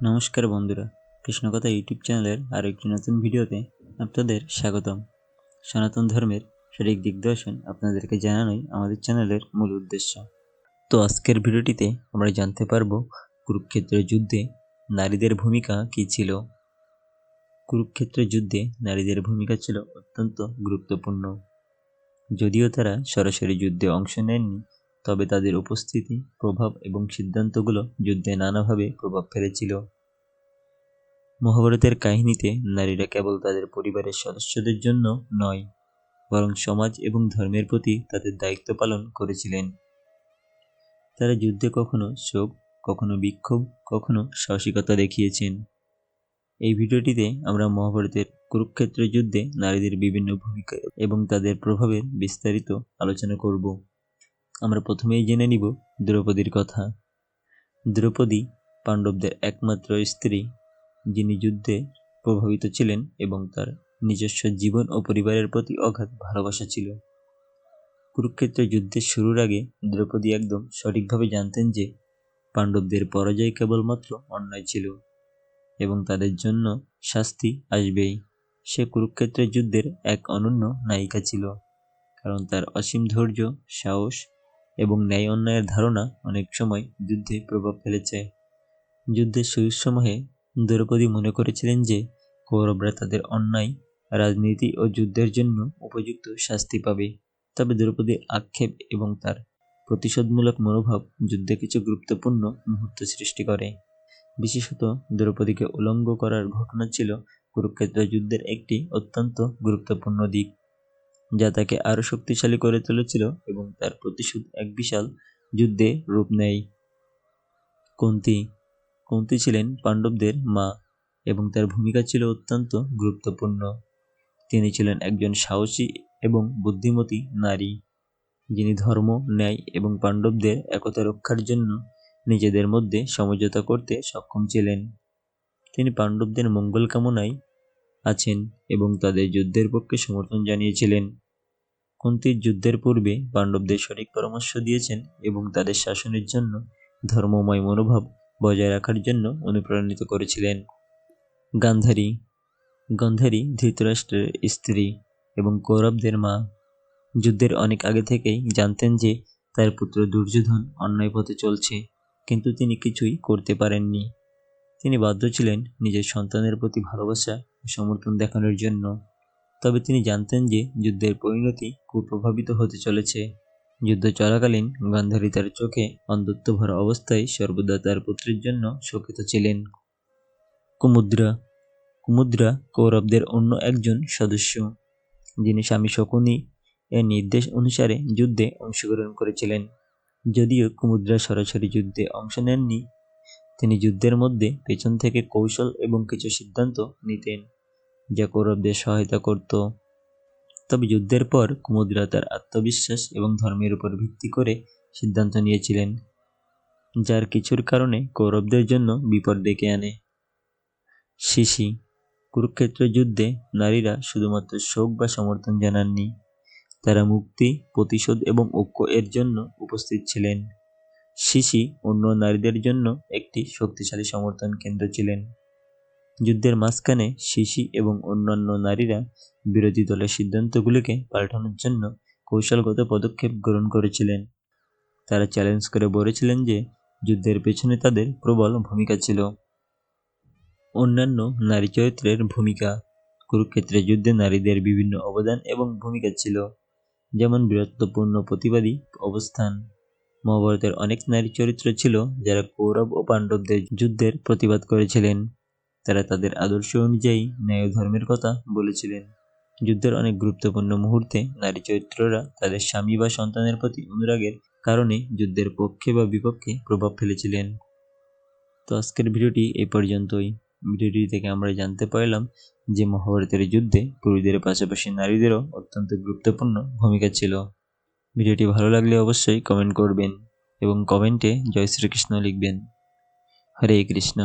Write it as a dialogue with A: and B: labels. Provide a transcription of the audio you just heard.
A: নমস্কার বন্ধুরা, কৃষ্ণকথা ইউটিউব চ্যানেলের আরও একটি নতুন ভিডিওতে আপনাদের স্বাগতম। সনাতন ধর্মের সঠিক দিগদর্শন আপনাদেরকে জানানোই আমাদের চ্যানেলের মূল উদ্দেশ্য। তো আজকের ভিডিওটিতে আমরা জানতে পারব কুরুক্ষেত্রের যুদ্ধে নারীদের ভূমিকা কী ছিল। কুরুক্ষেত্র যুদ্ধে নারীদের ভূমিকা ছিল অত্যন্ত গুরুত্বপূর্ণ। যদিও তারা সরাসরি যুদ্ধে অংশ নেননি তবে তাদের উপস্থিতি, প্রভাব এবং সিদ্ধান্তগুলো যুদ্ধে নানাভাবে প্রভাব ফেলেছিল। মহাভারতের কাহিনীতে নারীরা কেবল তাদের পরিবারের সদস্যদের জন্য নয়, বরং সমাজ এবং ধর্মের প্রতি তাদের দায়িত্ব পালন করেছিলেন। তারা যুদ্ধে কখনো শোক, কখনো বিক্ষোভ, কখনো সাহসিকতা দেখিয়েছেন। এই ভিডিওটিতে আমরা মহাভারতের কুরুক্ষেত্রের যুদ্ধে নারীদের বিভিন্ন ভূমিকা এবং তাদের প্রভাবের বিস্তারিত আলোচনা করব। আমরা প্রথমেই জেনে নিব দ্রৌপদীর কথা। দ্রৌপদী পাণ্ডবদের একমাত্র স্ত্রী, যিনি যুদ্ধে প্রভাবিত ছিলেন এবং তার নিজস্ব জীবন ও পরিবারের প্রতি অগাধ ভালোবাসা ছিল। কুরুক্ষেত্রের যুদ্ধের শুরুর আগে দ্রৌপদী একদম সঠিকভাবে জানতেন যে পাণ্ডবদের পরাজয় কেবলমাত্র অন্যায় ছিল এবং তাদের জন্য শাস্তি আসবেই। সে কুরুক্ষেত্রের যুদ্ধের এক অনন্য নায়িকা ছিল, কারণ তার অসীম ধৈর্য, সাহস এবং ন্যায় অন্যায়ের ধারণা অনেক সময় যুদ্ধে প্রভাব ফেলেছে। যুদ্ধের সময়ে দ্রৌপদী মনে করেছিলেন যে কৌরবরা তাদের অন্যায়, রাজনীতি ও যুদ্ধের জন্য উপযুক্ত শাস্তি পাবে। তবে দ্রৌপদীর আক্ষেপ এবং তার প্রতিশোধমূলক মনোভাব যুদ্ধে কিছু গুরুত্বপূর্ণ মুহূর্ত সৃষ্টি করে। বিশেষত দ্রৌপদীকে উলঙ্গ করার ঘটনা ছিল কুরুক্ষেত্র যুদ্ধের একটি অত্যন্ত গুরুত্বপূর্ণ দিক। যা তাকে আরও শক্তিশালী করে তুলেছিল এবং তার প্রতিশোধ এক বিশাল যুদ্ধে রূপ নেয়। কুন্তি কুন্তি ছিলেন পাণ্ডবদের মা এবং তার ভূমিকা ছিল অত্যন্ত গুরুত্বপূর্ণ। তিনি ছিলেন একজন সাহসী এবং বুদ্ধিমতী নারী, যিনি ধর্ম, ন্যায় এবং পাণ্ডবদের একতা রক্ষার জন্য নিজেদের মধ্যে সমঝোতা করতে সক্ষম ছিলেন। তিনি পাণ্ডবদের মঙ্গল কামনায় আছেন এবং তাদের যুদ্ধের পক্ষে সমর্থন জানিয়েছিলেন। কুন্তির যুদ্ধের পূর্বে পাণ্ডবদের সঠিক পরামর্শ দিয়েছেন এবং তাদের শাসনের জন্য ধর্মময় মনোভাব বজায় রাখার জন্য অনুপ্রাণিত করেছিলেন। গান্ধারী, গন্ধারী ধৃতরাষ্ট্রের স্ত্রী এবং কৌরবদের মা। যুদ্ধের অনেক আগে থেকেই জানতেন যে তার পুত্র দুর্যোধন অন্যায় পথে চলছে, কিন্তু তিনি কিছুই করতে পারেননি। তিনি বাধ্য ছিলেন নিজের সন্তানের প্রতি ভালোবাসা ও সমর্থন দেখানোর জন্য। তবে তিনি জানতেন যে যুদ্ধের পরিণতি খুব প্রভাবিত হতে চলেছে। যুদ্ধ চলাকালীন গান্ধারী তার চোখে অন্ধত্ব ভরা অবস্থায় সর্বদা তার পুত্রের জন্য শোকিত ছিলেন। কুমুদ্রা কুমুদ্রা কৌরবদের অন্য একজন সদস্য, যিনি স্বামী শকুনি এর নির্দেশ অনুসারে যুদ্ধে অংশগ্রহণ করেছিলেন। যদিও কুমুদ্রা সরাসরি যুদ্ধে অংশ নেননি তিনি যুদ্ধের মধ্যে পেছন থেকে কৌশল এবং কিছু সিদ্ধান্ত নিতেন, যা কৌরবদের সহায়তা করত। তবে যুদ্ধের পর কুমুদ্রা তার আত্মবিশ্বাস এবং ধর্মের উপর ভিত্তি করে সিদ্ধান্ত নিয়েছিলেন, যার কিছুর কারণে কৌরবদের জন্য বিপদ ডেকে আনে। শিশি, কুরুক্ষেত্র যুদ্ধে নারীরা শুধুমাত্র শোক বা সমর্থন জানাননি, তারা মুক্তি, প্রতিশোধ এবং ঐক্য এর জন্য উপস্থিত ছিলেন। শিশি অন্য নারীদের জন্য একটি শক্তিশালী সমর্থন কেন্দ্র ছিলেন। যুদ্ধের মাঝখানে শিশি এবং অন্যান্য নারীরা বিরোধী দলের সিদ্ধান্তগুলিকে পাল্টানোর জন্য কৌশলগত পদক্ষেপ গ্রহণ করেছিলেন। তারা চ্যালেঞ্জ করে বলেছিলেন যে, যুদ্ধের পেছনে তাদের প্রবল ভূমিকা ছিল। অন্যান্য নারী চরিত্রের ভূমিকা, কুরুক্ষেত্রে যুদ্ধে নারীদের বিভিন্ন অবদান এবং ভূমিকা ছিল, যেমন বীরত্বপূর্ণ প্রতিবাদী অবস্থান। মহাভারতের অনেক নারী চরিত্র ছিল যারা কৌরব ও পাণ্ডবদের যুদ্ধের প্রতিবাদ করেছিলেন। তারা তাদের আদর্শ অনুযায়ী ন্যায় ধর্মের কথা বলেছিলেন। যুদ্ধের অনেক গুরুত্বপূর্ণ মুহূর্তে নারী চরিত্ররা তাদের স্বামী বা সন্তানের প্রতি অনুরাগের কারণে যুদ্ধের পক্ষে বা বিপক্ষে প্রভাব ফেলেছিলেন। তো আজকের ভিডিওটি এই পর্যন্তই। ভিডিওটি থেকে আমরা জানতে পারলাম যে মহাভারতের যুদ্ধে পুরুষদের পাশাপাশি নারীদেরও অত্যন্ত গুরুত্বপূর্ণ ভূমিকা ছিল। ভিডিওটি ভালো লাগলে অবশ্যই কমেন্ট করবেন এবং কমেন্টে জয় শ্রীকৃষ্ণ লিখবেন। হরে কৃষ্ণ।